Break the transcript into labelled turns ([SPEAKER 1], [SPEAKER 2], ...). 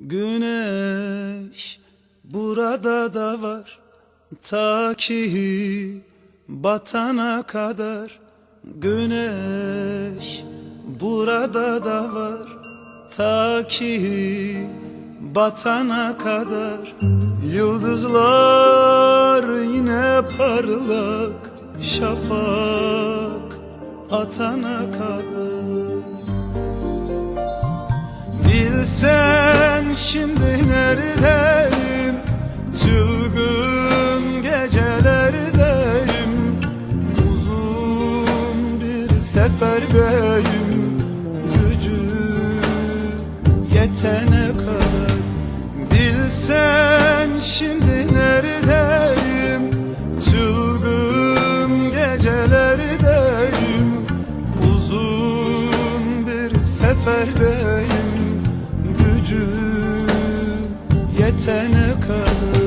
[SPEAKER 1] Güneş burada da var. Ta ki batana kadar. Güneş burada da var. Ta ki batana kadar. Yıldızlar yine parlak. Şafak atana kadar. Bilsen Seferdeyim gücü yetene kadar Bilsen şimdi neredeyim? Çılgın gecelerdeyim. Uzun bir seferdeyim. Gücü yetene kadar.